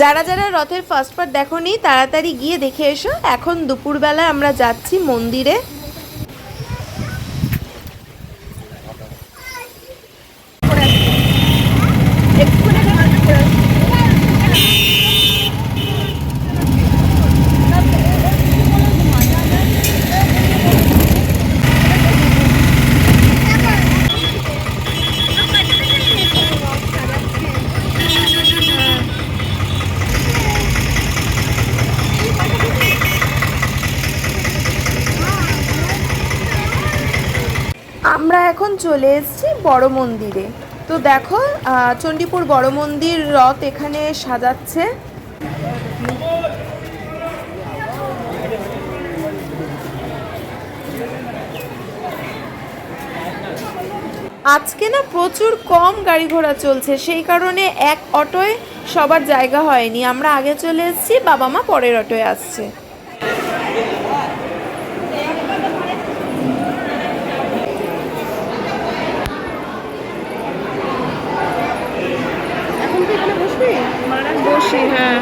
যারা যারা রথের ফার্স্ট পার্ট দেখোনি, তাড়াতাড়ি গিয়ে দেখে এসো। এখন দুপুরবেলা আমরা যাচ্ছি মন্দিরে আমরা এখন চলে এসেছি বড় মন্দিরে। তো দেখো চণ্ডীপুর বড় মন্দির রথ এখানে সাজাচ্ছে। আজকে না প্রচুর কম গাড়ি ঘোড়া চলছে, সেই কারণে এক অটোয় সবার জায়গা হয়নি। আমরা আগে চলে এসেছি, বাবা মা পরের অটোয় আসছে এখন তুই এখানে বসবি বসি হ্যাঁ।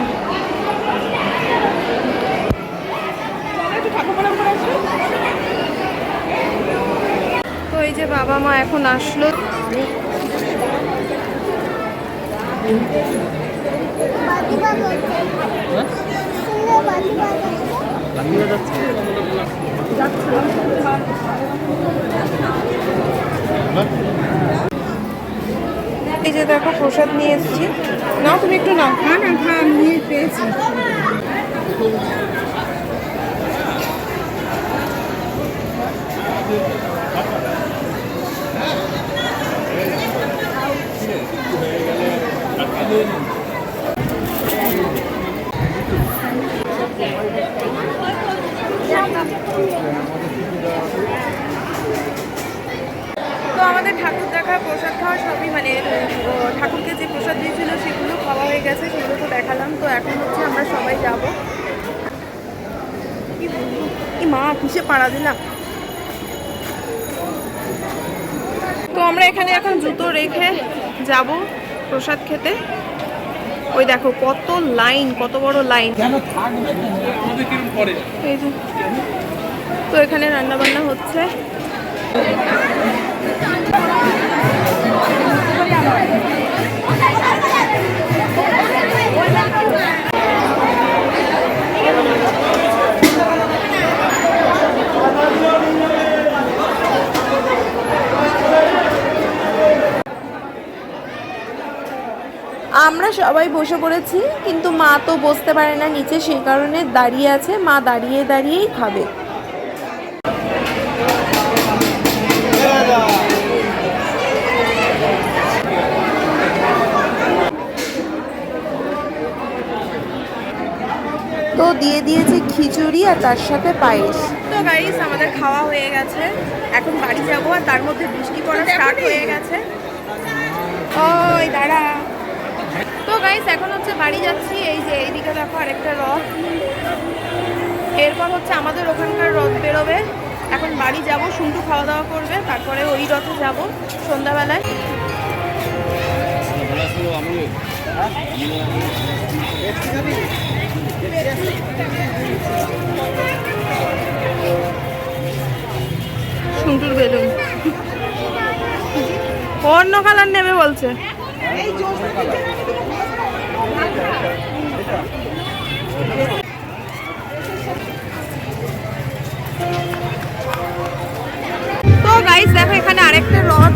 তো যে বাবা মা এখন আসলো। এই যে দেখো, প্রসাদ নিয়ে এসেছি। নাও, তুমি একটু নাও। না না হ্যাঁ আমি নিয়ে পেয়েছি। তো আমাদের ঠাকুর দেখা প্রসাদ খাওয়া সবই মানে ঠাকুরকে যে প্রসাদ দিয়েছিল সেগুলো খাওয়া হয়ে গেছে সেগুলো তো দেখালাম। তো এখন হচ্ছে আমরা সবাই যাব। কি বলব? কি মা কিসে পাড়া দিলাম? তো আমরা এখানে এখন জুতো রেখে যাব প্রসাদ খেতে। ওই দেখো কত লাইন কত বড় লাইন। এই যে তো এখানে রান্না বান্না হচ্ছে। আমরা সবাই বসে পড়েছি, কিন্তু মা তো বসতে পারে না, নিচে সেই কারণে দাঁড়িয়ে আছে। মা দাঁড়িয়ে দাঁড়িয়েই খাবে। দিয়ে দিয়েছে খিচুড়ি আর তার সাথে পায়েস। তো গাইস আমাদের খাওয়া হয়ে গেছে। এখন বাড়ি যাব আর তার মধ্যে বৃষ্টি পড়া স্টার্ট হয়ে গেছে। ওই দাঁড়া। তো গাইস এখন হচ্ছে বাড়ি যাচ্ছি। এই যে এইদিকে দেখো আরেকটা রথ। এরপর হচ্ছে আমাদের ওখানকার রথ বেরোবে। এখন বাড়ি যাব শুন্টু খাওয়া দাওয়া করবে তারপরে ওই রথে যাব সন্ধ্যাবেলায়। অন্য কালার নেবে বলছে। তো গাইস দেখো এখানে আরেকটা রথ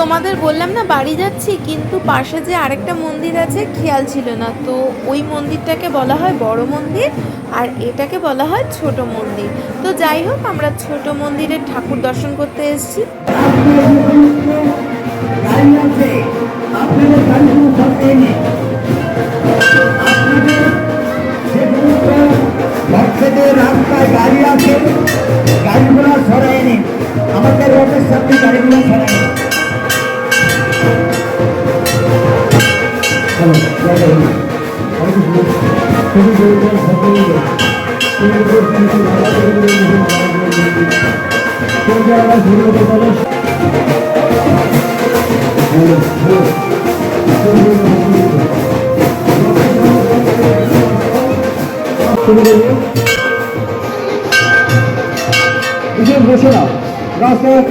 তোমাদের বললাম না, বাড়ি যাচ্ছি, কিন্তু পাশে যে আরেকটা মন্দির আছে, খেয়াল ছিল না। তো ওই মন্দিরটাকে বলা হয় বড় মন্দির, আর এটাকে বলা হয় ছোট মন্দির। তো যাই হোক, আমরা ছোট মন্দিরের ঠাকুর দর্শন করতে এসেছি। বিশেষ ঘোষণা রাস্তার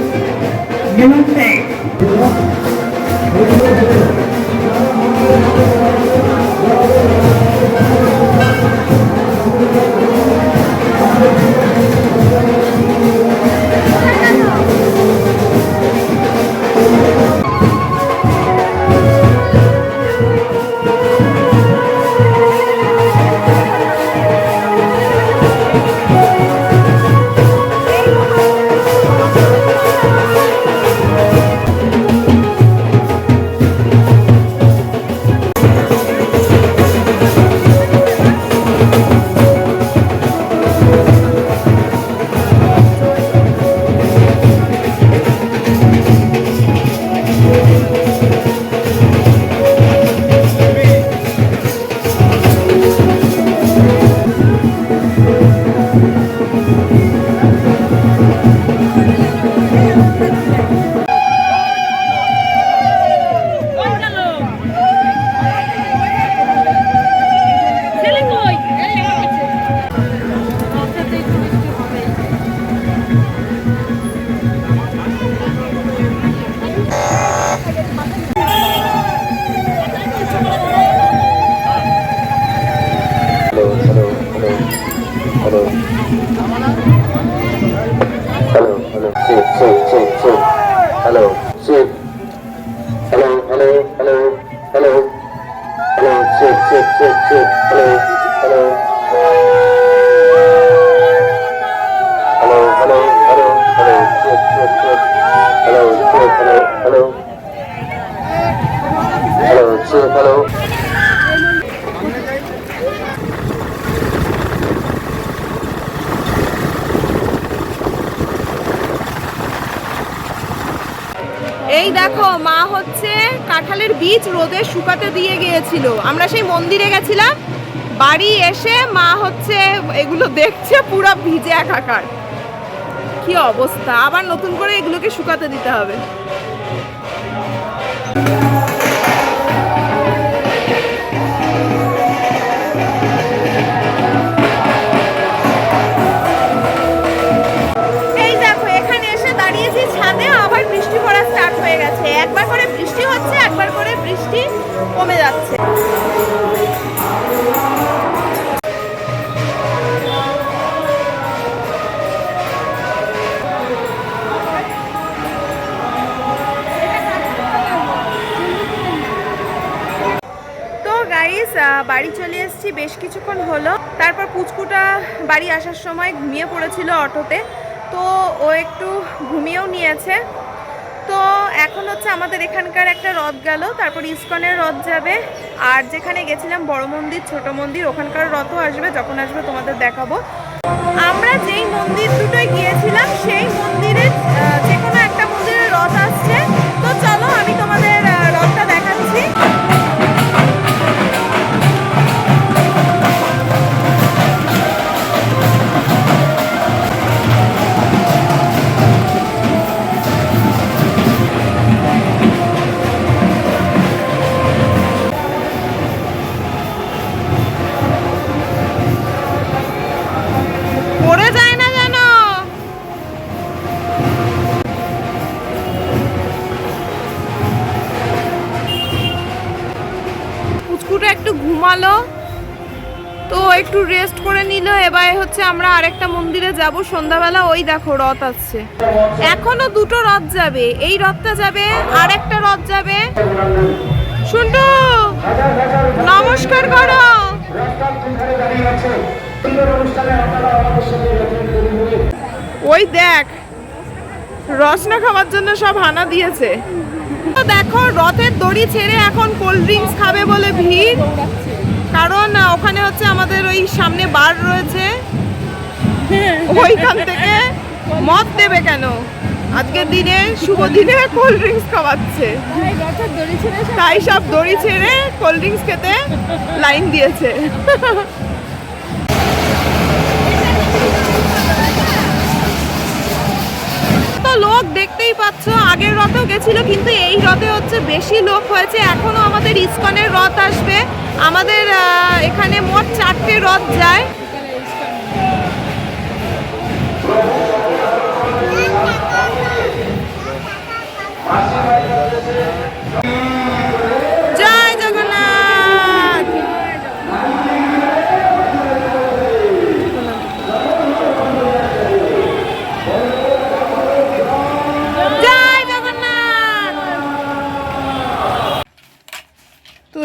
Hello, hello, chief, chief, chief, chief. Hello, chief. Hello, hello, hello, hello. Hello, chief, chief, chief, chief. Hello, hello. Hello, hello, hello, hello, chief, chief, chief. Hello, chief, hello, hello. কাঁঠালের বীজ রোদে শুকাতে দিয়ে গিয়েছিল। আমরা সেই মন্দিরে গেছিলাম। বাড়ি এসে মা হচ্ছে, এগুলো দেখছে, পুরো ভিজে একাকার। কি অবস্থা? আবার নতুন করে এগুলোকে শুকাতে দিতে হবে। গাইস বাড়ি চলে এসেছি, বেশ কিছুক্ষণ হলো। তারপর পুচকুটা বাড়ি আসার সময় ঘুমিয়ে পড়েছিল অটোতে। তো ও একটু ঘুমিয়েও নিয়েছে। তো এখন হচ্ছে আমাদের এখানকার একটা রথ গেল, তারপর ইস্কনের রথ যাবে। আর যেখানে গেছিলাম বড় মন্দির, ছোট মন্দির, ওখানকার রথও আসবে, যখন আসবে তোমাদের দেখাবো। আমরা যেই মন্দির দুটোয় গিয়েছিলাম, সেই মন্দিরের যে কোনো একটা মন্দিরের রথ আসছে। একটু ঘুমালো। তো একটু রেস্ট করে নিল। এবার হচ্ছে আমরা আরেকটা মন্দিরে যাব। সন্ধ্যাবেলা ওই দেখো রথ আসছে। এখনও দুটো রথ যাবে। এই রথটা যাবে, আরেকটা রথ যাবে। শুনটু নমস্কার করো। ওই দেখ রসনা খাওয়ার জন্য সব হানা দিয়েছে। তো দেখো, রথের দড়ি ছেড়ে এখন কোল্ড ড্রিঙ্কস খাবে বলে ভিড়। কারণ ওখানে হচ্ছে আমাদের ওই সামনে বার রয়েছে। ওইখান থেকে মদ দেবে কেন? আজকের দিনে শুভ দিনে কোল্ড ড্রিঙ্কস খাওয়াচ্ছে। তাই সব দড়ি ছেড়ে কোল্ড ড্রিঙ্কস খেতে লাইন দিয়েছে। লোক দেখতেই পাচ্ছ, আগের রথেও গেছিল, কিন্তু এই রথে হচ্ছে বেশি লোক হয়েছে। এখনও আমাদের ইস্কনের রথ আসবে। আমাদের এখানে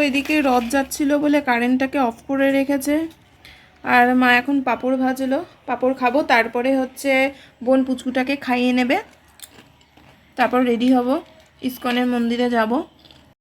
এদিকে রদ যাচ্ছিল বলে কারেন্টটাকে অফ করে রেখেছে। আর মা এখন পাঁপড় ভাজলো। পাঁপড় খাব, তারপরে হচ্ছে বোন পুচকুটাকে খাইয়ে নেবে। তারপর রেডি হব। ইস্কনের মন্দিরে যাব।